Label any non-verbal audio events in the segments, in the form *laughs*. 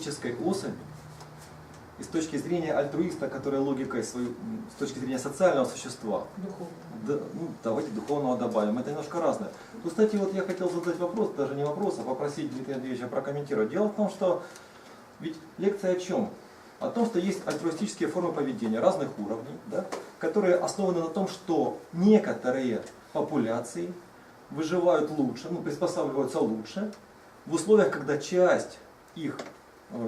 биологической особи, и с точки зрения альтруиста, который логикой свою, с точки зрения социального существа, Духовно. да, ну, давайте духовного добавим, это немножко разное. Ну, кстати, вот я хотел задать вопрос, даже не вопрос, а попросить Дмитрия Андреевича прокомментировать. Дело в том, что ведь лекция о чем? О том, что есть альтруистические формы поведения разных уровней, да, которые основаны на том, что некоторые популяции выживают лучше, ну, приспосабливаются лучше, в условиях, когда часть их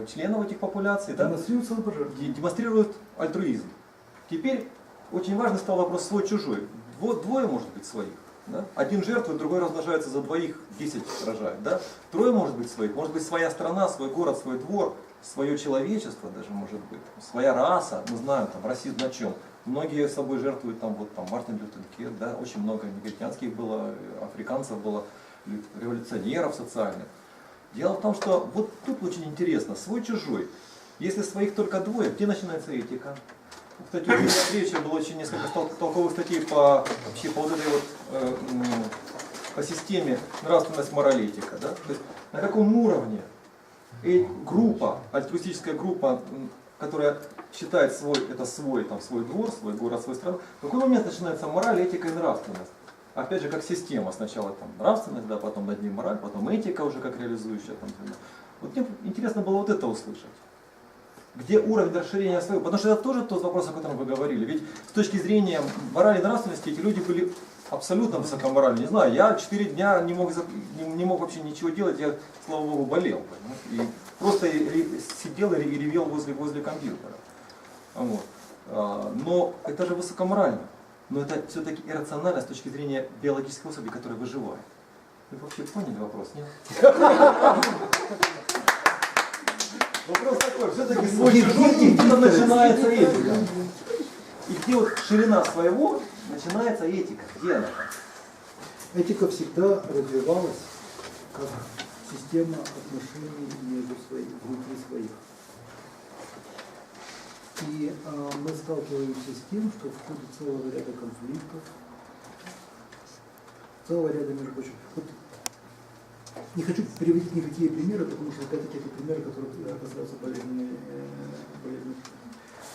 членов этих популяций да, Демонстрируют самопожертвование. де- демонстрируют альтруизм. Теперь очень важный стал вопрос свой-чужой. Дво- Двое может быть своих. Да? Один жертвует, другой размножается за двоих, 10 рожает. Да? Трое может быть своих. Может быть своя страна, свой город, свой двор, свое человечество даже может быть. Своя раса, мы знаем, там, расизм на чем. Многие собой жертвуют, там, вот, там, Мартин Лютер Кинг, да? очень много негритянских было, э, африканцев было, лю- революционеров социальных. Дело в том, что вот тут очень интересно, свой-чужой. Если своих только двое, где начинается этика? Кстати, у Дмитрия Андреевича было очень несколько толковых статей по, вообще, по вот этой вот, э, по системе нравственность, мораль, этика. Да? То есть на каком уровне и группа, альтруистическая группа, которая считает свой, это свой, там, свой двор, свой город, свою страну, в какой момент начинается мораль, этика и нравственность? Опять же, как система. Сначала там нравственность, да, потом над ним мораль, потом этика уже как реализующая. Там, вот мне интересно было вот это услышать. Где уровень расширения своего? Потому что это тоже тот вопрос, о котором вы говорили. Ведь с точки зрения морали и нравственности эти люди были абсолютно высокоморальны. Не знаю, я четыре дня не мог, не, не мог вообще ничего делать, я, слава богу, болел. понимаете, И просто сидел и ревел возле, возле компьютера. Вот. А, Но это же высокоморально. Но это все-таки иррационально с точки зрения биологической особи, которая выживает. Вы вообще поняли вопрос, нет? Вопрос такой, все-таки свой чужой, где начинается этика? И где вот ширина своего начинается этика? Где она? Этика всегда развивалась как система отношений между своими, внутри своих. И а, мы сталкиваемся с тем, что в ходе целого ряда конфликтов, целого ряда, между прочим, вот не хочу приводить никакие примеры, потому что опять-таки это примеры, которые э, касаются болезненной, э,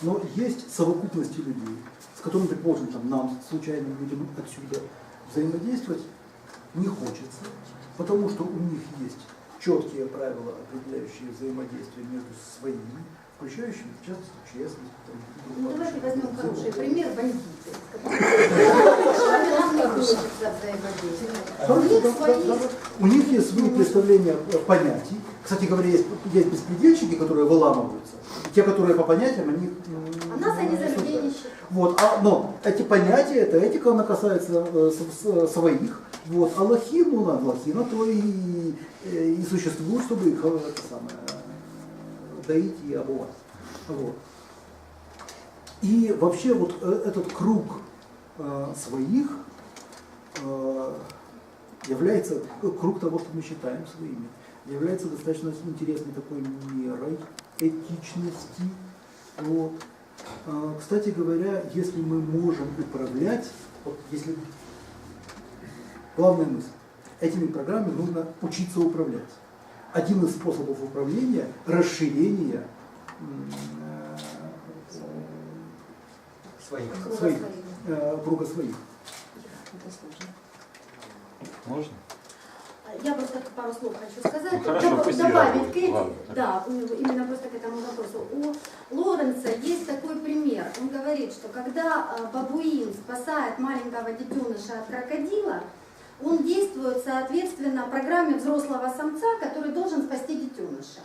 но есть совокупности людей, с которыми, предположим, там, нам, случайным людям отсюда взаимодействовать не хочется, потому что у них есть четкие правила, определяющие взаимодействие между своими, включающими, в частности, честность. там, Ну, давайте возьмем хороший пример бандиты. У них есть свои представления понятий. Кстати говоря, есть, есть беспредельщики, которые выламываются. Те, которые по понятиям, они... А нас они за Вот, а, но эти понятия, эта этика, она касается э, с- своих. Вот, а лохи, ну, лохи, на то и, э, и существуют, чтобы их э, это самое, э, доить и обувать. Вот. И вообще вот э, этот круг э, своих э, является, э, круг того, что мы считаем своими, является достаточно интересной такой мерой этичности. Вот. А, Кстати говоря, если мы можем управлять, вот если главная мысль, этими программами нужно учиться управлять. Один из способов управления – расширение Своих. э, Круга своих, своих. э, круга своих. Это сложно. Можно? Я просто пару слов хочу сказать. Ну, хорошо, Доб- добавить к Ладно. да, именно просто к этому вопросу. У Лоренца есть такой пример. Он говорит, что когда э, бабуин спасает маленького детеныша от крокодила, он действует соответственно программе взрослого самца, который должен спасти детеныша.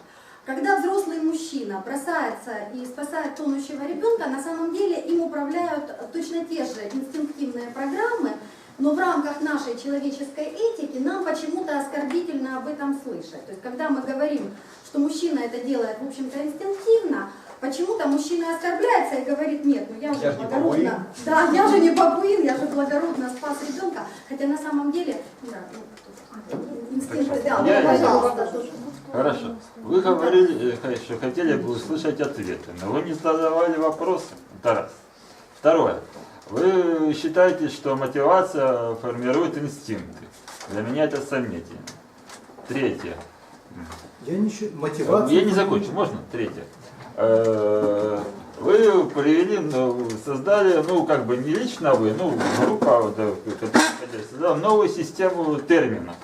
Когда взрослый мужчина бросается и спасает тонущего ребенка, на самом деле им управляют точно те же инстинктивные программы, но в рамках нашей человеческой этики нам почему-то оскорбительно об этом слышать. То есть когда мы говорим, что мужчина это делает, в общем-то, инстинктивно, почему-то мужчина оскорбляется и говорит, нет, ну я же Я ж не бабуин». благородно, да, я же не бабуин, я же благородно спас ребенка, хотя на самом деле, да, ну, инстинкт, да, ну, пожалуйста. Хорошо. Вы говорили, э, что хотели бы услышать ответы, но вы не задавали вопросы. Это раз. Второе. Вы считаете, что мотивация формирует инстинкты. Для меня это сомнительно. Третье. Я не считаю, мотивация... Я не закончу, можно? Третье. Э, Вы привели, ну, создали, ну, как бы не лично вы, ну, группа, вот, э, создала новую систему терминов,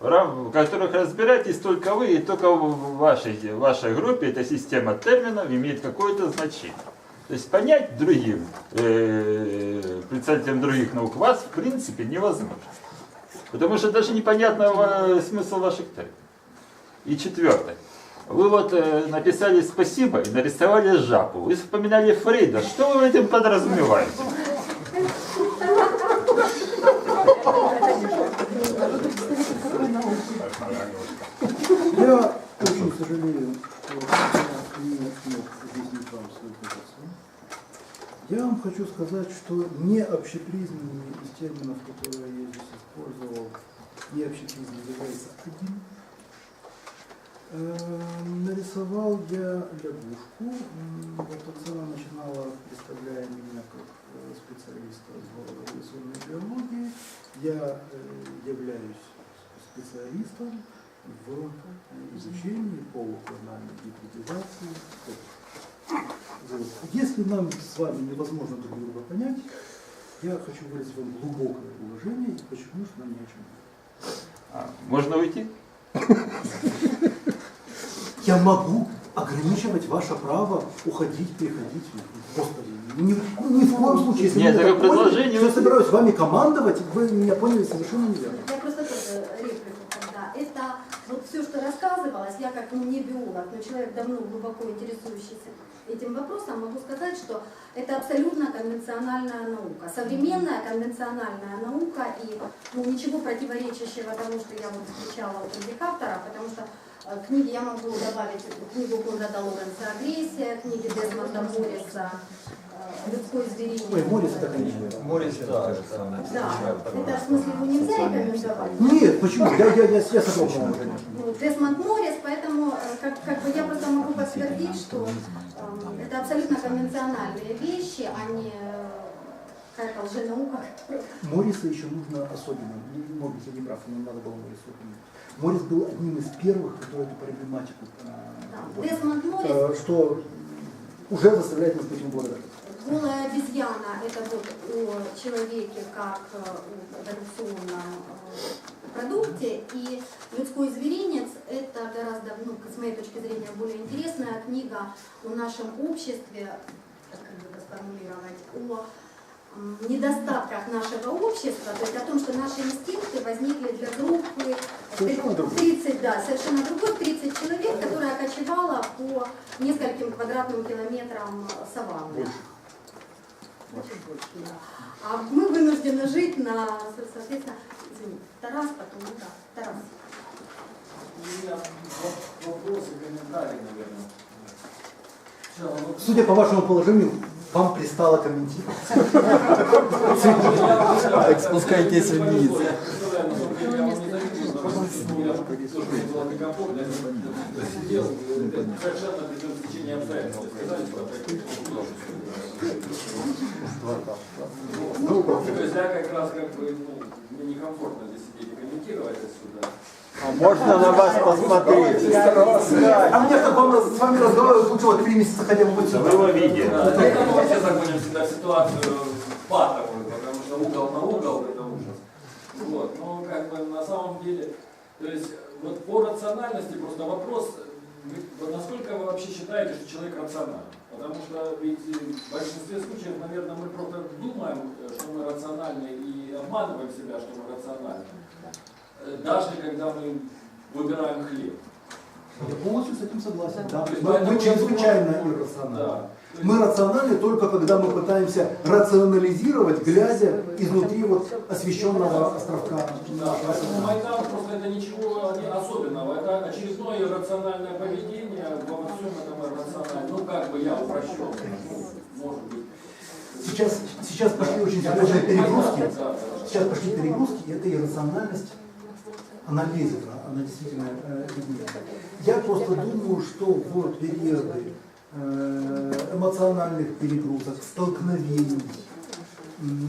в которых разбираетесь только вы, и только в вашей, в вашей группе эта система терминов имеет какое-то значение. То есть понять другим, э, представителям других наук вас, в принципе, невозможно. Потому что даже непонятно э, смысл ваших терминов. И четвертое. Вы вот э, написали спасибо и нарисовали жабу. Вы вспоминали Фрейда. Что вы этим подразумеваете? Я очень сожалею, не смог объяснить вам свою позицию. Я вам хочу сказать, что не общепризнанный из терминов, которые я здесь использовал, не общепризнанный является один. Э, Нарисовал я лягушку. Вот Оксана начинала, представляя меня как э, специалиста в эволюционной биологии. Я э, являюсь специалистом в изучении полуклональной гибридизации. Вот. Если нам с вами невозможно друг друга понять, я хочу выразить вам глубокое уважение и почему что нам не о чем. А, Можно уйти? Я могу ограничивать ваше право уходить, приходить. Господи, ни, ни в коем случае, если Нет, такое предложение я вы- собираюсь вами командовать, вы меня поняли совершенно неверно. Я просто тоже реплику когда. Это вот все, что я как не биолог, но человек давно глубоко интересующийся этим вопросом, могу сказать, что это абсолютно конвенциональная наука. Современная конвенциональная наука и ну, ничего противоречащего тому, что я вот встречала у других авторов, потому что э, книги я могу добавить книгу Конрада Лоренса «Агрессия», книги Десмонда Морриса «Людской зверинец». Ой, Морис это, конечно. Море, да, это Да, это в смысле его нельзя рекомендовать. Нет, почему? Я, я, я, я согласен. Ну, Десмонд Моррис, поэтому э, как, как бы я просто могу подтвердить, что э, это абсолютно конвенциональные вещи, а не э, какая-то лженаука. Мориса еще нужно особенно, ну, может быть, я не прав, но надо было Морису упомянуть. Морис был одним из первых, который эту проблематику э, Да. вот, Десмонд Моррис, э, что уже заставляет нас быть благодарны. Голая обезьяна, это вот о человеке как э, о эволюционном э, продукте, и людской зверинец это гораздо, ну, с моей точки зрения, более интересная книга о нашем обществе, как бы это сформулировать, о недостатках нашего общества, то есть о том, что наши инстинкты возникли для группы Совершенно другой. 30, да, совершенно другой, 30 человек, которая кочевала по нескольким квадратным километрам саванны. Очень. А мы вынуждены жить на, соответственно, извините, Тарас, потом, да, Тарас. У меня вопрос и комментарий, наверное. Судя по вашему положению, вам пристало комментировать. Спускайтесь вниз. Совершенно придет течение обстоятельств. Ну, то есть я как раз как бы, ну, мне некомфортно здесь сидеть и комментировать отсюда. Можно на вас посмотреть? А мне, чтобы вам с вами разговаривать, лучше вот три месяца хотя бы быть Вы сюда. его видели. Да, мы вообще заходим всегда в ситуацию патовую, потому что угол на угол это ужас. Вот, но как бы на самом деле, то есть вот по рациональности просто вопрос, вы- насколько вы вообще считаете, что человек рационален? Потому что ведь э, в большинстве случаев, наверное, мы просто думаем, э, что мы рациональны и обманываем себя, что мы рациональны. Э, Даже когда мы выбираем хлеб. Я полностью с этим согласен. Да. Мы, мы чрезвычайно иррациональны. Да. Мы рациональны только когда мы пытаемся рационализировать, глядя изнутри вот освещенного островка Да, поэтому. Майдан просто это ничего не особенного. Это очередное иррациональное поведение во всем этом иррациональном. Ну, как бы я упрощен. Может быть. Сейчас, сейчас пошли очень серьезные перегрузки. Сейчас пошли перегрузки, и эта иррациональность, она лезет, она действительно э. Я просто думаю, что в периоды эмоциональных перегрузок, столкновений,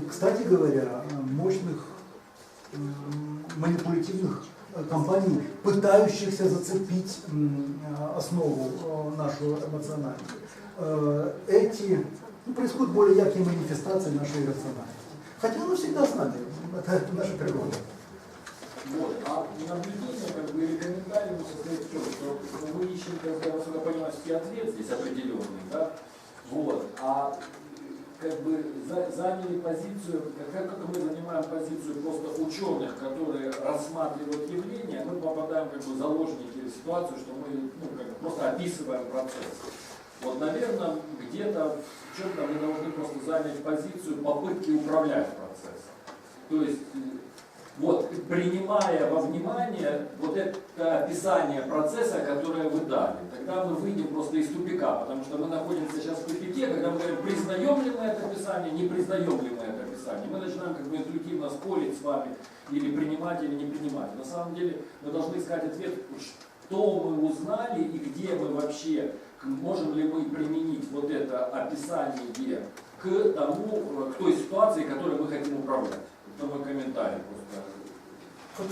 кстати говоря, э, мощных манипулятивных э, компаний, пытающихся зацепить э, основу э, нашу эмоциональную. Э, Эти ну, происходят более яркие манифестации нашей иррациональности. Хотя оно всегда с нами, это наша природа. Вот. А наблюдение, как бы, комментарий состоит в чем? Что ну, мы ищем, как бы, насколько я понимаю, ответ здесь определенный, да? Вот. А как бы за- заняли позицию, как, как мы занимаем позицию просто ученых, которые рассматривают явления, мы попадаем как бы заложники в ситуацию, что мы ну, как бы просто описываем процесс. Вот, наверное, где-то в чем-то мы должны просто занять позицию попытки управлять процессом. То есть э, вот, принимая во внимание вот это описание процесса, которое вы дали, тогда мы выйдем просто из тупика, потому что мы находимся сейчас в тупике, когда мы говорим, признаем ли мы это описание, не признаем ли мы это описание. Мы начинаем как бы интуитивно спорить с вами, или принимать, или не принимать. На самом деле мы должны искать ответ, что мы узнали и где мы вообще, можем ли мы применить вот это описание к тому, к той ситуации, которой мы хотим управлять. Это мой комментарий просто.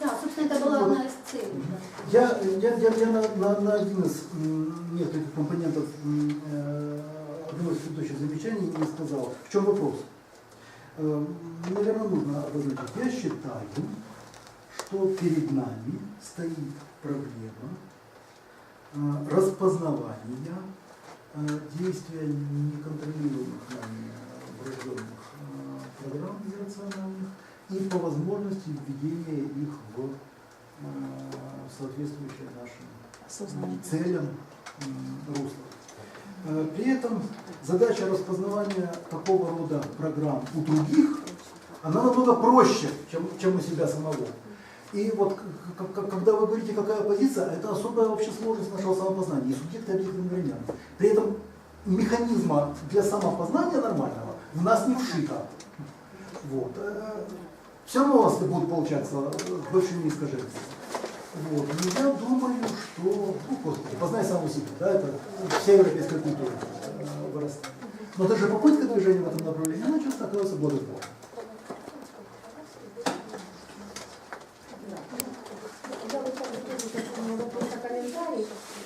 Да, собственно, это была одна из целей. Я, я, я, я на, на, на один из нескольких компонентов э, одного из предыдущих замечаний не сказал. В чем вопрос? Э, наверное, нужно обозначить. Я считаю, что перед нами стоит проблема э, распознавания э, действия неконтролируемых нами врожденных э, программ иррациональных и по возможности введения их в э, соответствующее нашим целям русло. Э, При этом задача распознавания такого рода программ у других, она намного проще, чем, чем у себя самого. И вот когда вы говорите, какая позиция, это особая вообще сложность нашего самопознания, и субъекта и объективного варианта. При этом механизма для самопознания нормального в нас не вшито. Вот. Все равно у вас это будет получаться э, с большими искажениями. Вот. И я думаю, что, ну, господи, познай саму себя, да, это вся европейская культура э, вырастает. Но даже попытка движения в этом направлении, она часто оказывается благотворной.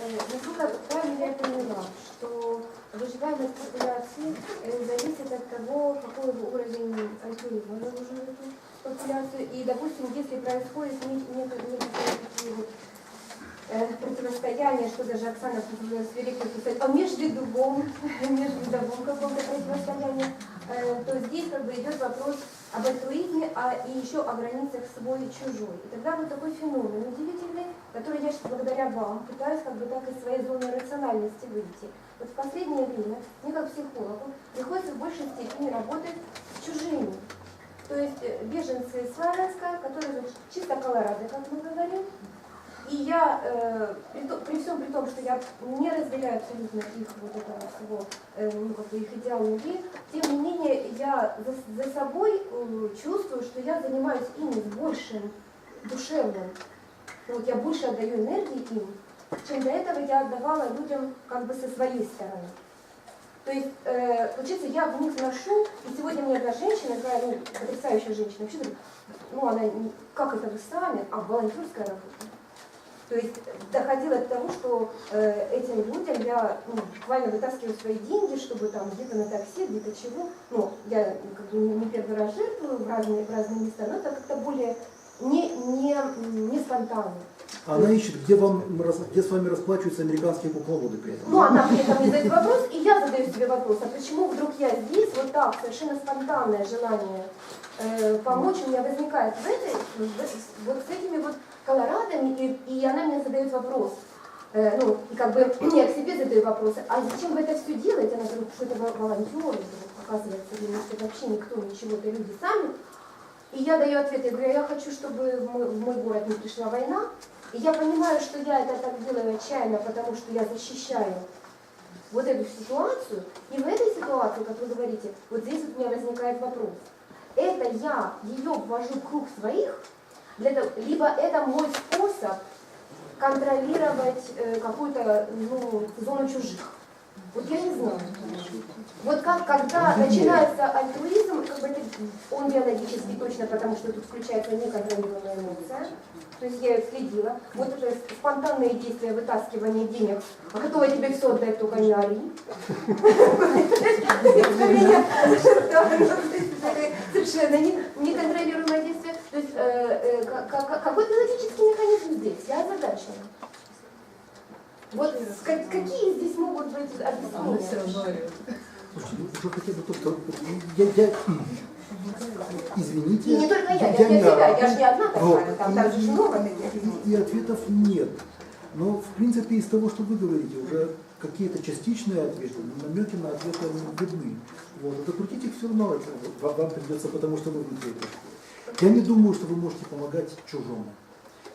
Э, Насколько правильно я поняла, что выживаемость популяции э, зависит от того, в эту популяцию. И, допустим, если происходит не- не- некоторые такие вот э, противостояние, что даже Оксана позволила свирепо писать, о межвидовом, *laughs* межвидовом каком-то противостоянии, э, то здесь как бы идет вопрос об альтруизме, а и еще о границах свой и чужой. И тогда вот такой феномен удивительный, который я сейчас благодаря вам пытаюсь как бы так из своей зоны рациональности выйти. Вот в последнее время мне как психологу приходится в большей степени работать с чужими. То есть э, беженцы из Славянска, которые чисто Колорадо, как мы говорим, и я, э, при, то- при всем при том, что я не разделяю абсолютно их вот этого всего, э, ну, как бы их идеал любви, тем не менее я за, за собой э, чувствую, что я занимаюсь ими с большим душевным, ну, вот я больше отдаю энергии им, чем до этого я отдавала людям как бы со своей стороны. То есть, э, получается, я в них ношу, и сегодня мне одна женщина, такая, ну, потрясающая женщина, вообще ну, она, как это вы сами, а волонтерская работа. То есть доходило до того, что э, этим людям я ну, буквально вытаскиваю свои деньги, чтобы там где-то на такси, где-то чего. Ну, я ну, как бы не, не первый раз жертвую в разные, в разные места, но это как-то более не, не, не спонтанно. Она ищет, где, вам, где с вами расплачиваются американские кукловоды при этом. Ну, она при этом мне задает вопрос, и я задаю себе вопрос, а почему вдруг я здесь, вот так, совершенно спонтанное желание э, помочь у меня возникает в этой, вот с этими вот колорадами, и, и она мне задает вопрос, Э, ну, и как бы *clears throat* я к себе задаю вопросы, а зачем вы это все делаете? Она говорит, что это во- волонтеры, вдруг, оказывается, или что вообще никто, ничего, это люди сами. И я даю ответ, я говорю, «А я хочу, чтобы в мой, в мой город не пришла война, и я понимаю, что я это так делаю отчаянно, потому что я защищаю вот эту ситуацию. И в этой ситуации, как вы говорите, вот здесь вот у меня возникает вопрос. Это я ее ввожу в круг своих, для того, либо это мой способ контролировать э, какую-то ну, зону чужих. Вот я не знаю. Вот как, когда начинается альтруизм, как бы это, он биологически точно, потому что тут включается неконтролируемая эмоция. То есть я следила. Вот это спонтанные действия, вытаскивание денег. А готова тебе все отдать, только не ори. Совершенно не- неконтролируемое действие. То есть э, э, ка- ка- какой биологический механизм здесь? Я озадачена. Вот с- ка- какие здесь могут быть объяснения? Ну, уже хотя бы только... Я, я, извините. И не только я, я, для себя, ору. я же не одна Вот. такая, там, там же много таких. И, и ответов нет. Но, в принципе, из того, что вы говорите, уже какие-то частичные ответы, намеки на ответы они видны. Вот. Это крутить их все равно вам, вам придется, потому что вы внутри. Я не думаю, что вы можете помогать чужому.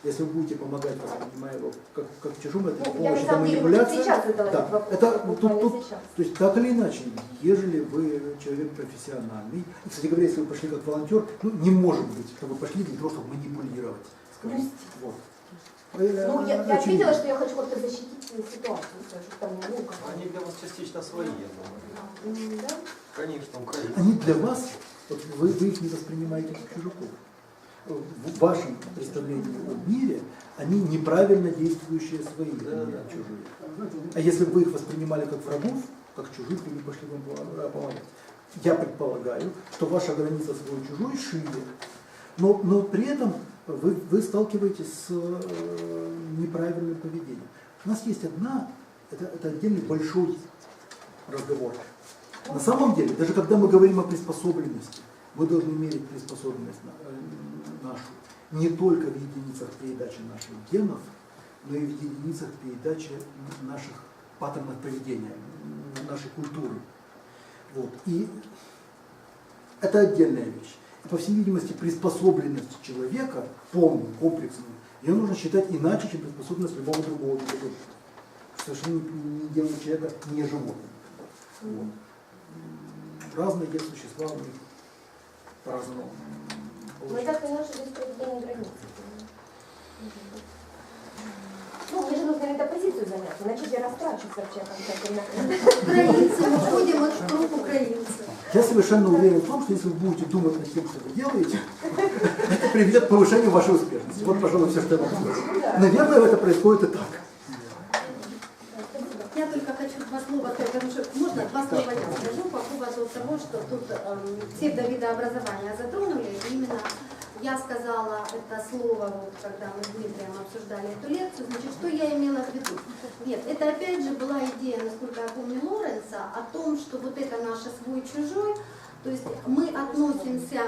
Если вы будете помогать, воспринимая его как, как чужому, это Ну, помощь, это манипуляция. сейчас задала Да. вопрос, Это вот тут, тут, сейчас. то есть так или иначе, ежели вы человек профессиональный, и, кстати говоря, если вы пошли как волонтер, ну не может быть, что вы пошли для того, чтобы манипулировать. скажем. Вот. Ну, я, я видно. что я хочу как-то защитить ситуацию, скажу, там, ну, как Они для вас частично свои, я думаю. Да? Конечно, украинцы. Они для вас, вот вы, вы их не воспринимаете как чужаков. В вашем представлении о мире они неправильно действующие свои, а не чужие. А если бы вы их воспринимали как врагов, как чужих, то не пошли вам пом- помогать. Я предполагаю, что ваша граница свой-чужой шире, но, но при этом вы, вы сталкиваетесь с э, неправильным поведением. У нас есть одна, это, это отдельный большой разговор. На самом деле, даже когда мы говорим о приспособленности, мы должны мерить приспособленность э, нашу не только в единицах передачи наших генов, но и в единицах передачи наших паттернов поведения, нашей культуры. Вот. И это отдельная вещь. И, по всей видимости, приспособленность человека, полную, комплексную, ее нужно считать иначе, чем приспособленность любого другого животного. Совершенно не делает человека не животным. Вот. Разные есть существа, у них по-разному. Ну, я так поняла, что здесь проведение границы. Ну, мне же нужно эту позицию занять, иначе я растрачусь вообще окончательно. Украинцы, мы входим вот в круг украинцев. Я совершенно уверен в том, что если вы будете думать над тем, что вы делаете, это приведет к повышению вашей успешности. Вот, пожалуй, все, что я могу сказать. Наверное, это происходит и так. Я только хочу два слова сказать, потому что можно два слова я скажу по поводу того, что тут эм, псевдовидообразования затронули. Именно я сказала это слово, вот, когда мы с Дмитрием обсуждали эту лекцию, значит, что я имела в виду? Нет, это опять же была идея, насколько я помню, Лоренса, о том, что вот это наше свой-чужой, то есть мы относимся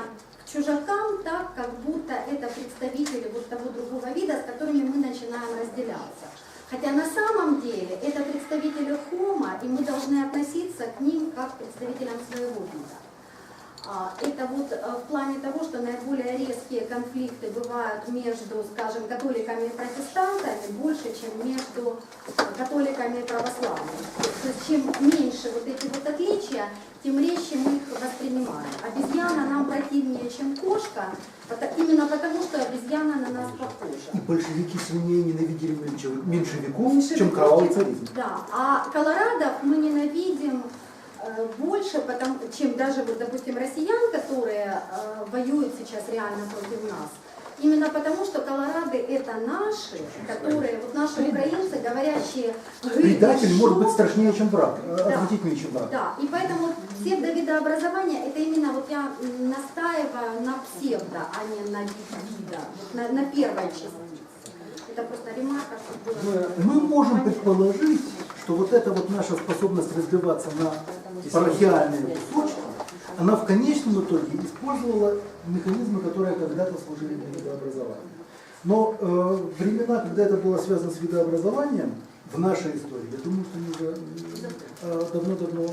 к чужакам так, как будто это представители вот того другого вида, с которыми мы начинаем разделяться. Хотя на самом деле это представители хома, и мы должны относиться к ним как к представителям своего вида. А, Это вот э, в плане того, что наиболее резкие конфликты бывают между, скажем, католиками и протестантами больше, чем между э, католиками и православными. То есть чем меньше вот эти вот отличия, тем резче мы их воспринимаем. Обезьяна нам противнее, чем кошка, именно потому, что обезьяна на нас похожа. И большевики сильнее ненавидели меньше- меньшевиков, чем кровавый царизм. Да, а колорадов мы ненавидим больше, потому, чем даже, вот, допустим, россиян, которые э, воюют сейчас реально против нас. Именно потому, что колорады это наши, которые, вот наши украинцы, говорящие «вы Предатель может быть что?» страшнее, чем враг, э, Да. отвратительнее, чем враг. Да, и поэтому псевдовидообразование, это именно, вот я настаиваю на псевдо, а не на вида, на, на первой частице. Это просто ремарка, чтобы было... Мы можем предположить, что вот эта вот наша способность разбиваться на парахиальные кусочки, она в конечном итоге использовала механизмы, которые когда-то служили для видообразования. Но э, времена, когда это было связано с видообразованием, в нашей истории, я думаю, что они уже э, давно-давно м,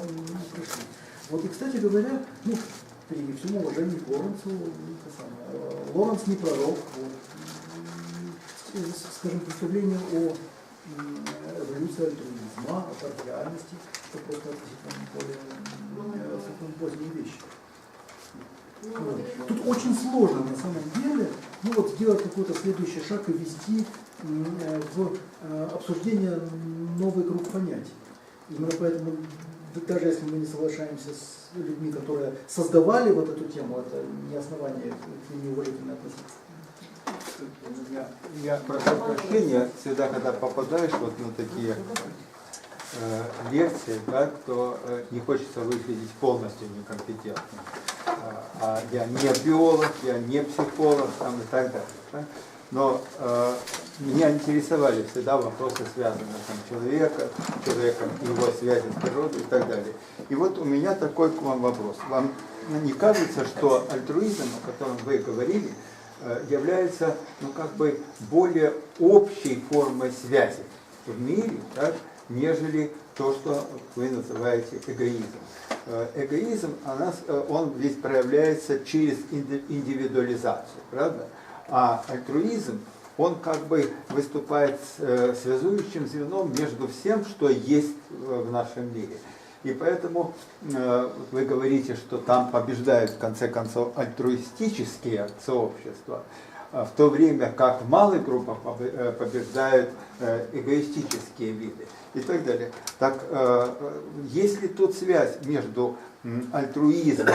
прошли. Вот и, кстати говоря, ну, при всем уважении к Лоренцу, это самое, э, Лоренц не пророк, вот, с- скажем, представление о эволюции альтруизма, о партиальности, просто относительно более м, э, поздние вещи. Вот. Тут очень сложно на самом деле ну, вот, сделать какой-то следующий шаг и ввести э, в э, обсуждение новый круг понятий. Именно поэтому, даже если мы не соглашаемся с людьми, которые создавали вот эту тему, это не основание к ним неуважительно относиться. Я, я прошу прощения, всегда, когда попадаешь вот на такие лекции, да, то э, не хочется выглядеть полностью некомпетентным. А, а я не биолог, я не психолог там, и так далее. да. Но э, меня интересовали всегда вопросы, связанные там, человека, человеком, его связи с природой и так далее. И вот у меня такой к вам вопрос. Вам не кажется, что альтруизм, о котором вы говорили, э, является ну, как бы более общей формой связи в мире, так, нежели то, что вы называете эгоизм. Э, Эгоизм, э, он ведь проявляется через инди- индивидуализацию, правда? А альтруизм, он как бы выступает э, связующим звеном между всем, что есть в нашем мире. И поэтому вы говорите, что там побеждают в конце концов альтруистические сообщества, в то время как в малых группах э, побеждают э, эгоистические виды и так далее. Так э, э, есть ли тут связь между альтруизмом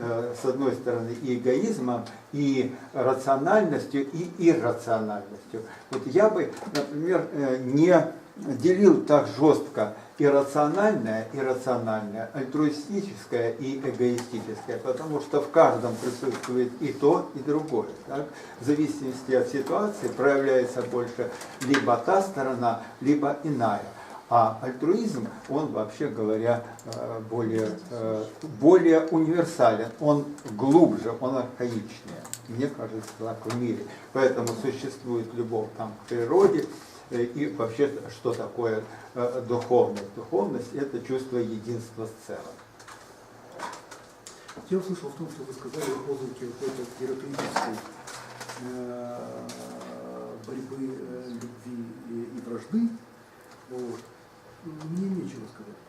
э, с одной стороны и эгоизмом, и рациональностью, и иррациональностью? Вот я бы, например, э, не делил так жестко иррациональное, иррациональное, альтруистическое и эгоистическое, потому что в каждом присутствует и то, и другое. Так? В зависимости от ситуации проявляется больше либо та сторона, либо иная. А альтруизм, он, вообще говоря, э, более, э, более универсален, он глубже, он архаичнее. Мне кажется, так в мире. Поэтому существует любовь там, к природе, и вообще, что такое э, духовность? Духовность – это чувство единства с целым. Я услышал в том, что вы сказали о отклике какой-то терапевтической э, борьбы э, любви и вражды. Вот. Мне нечего сказать.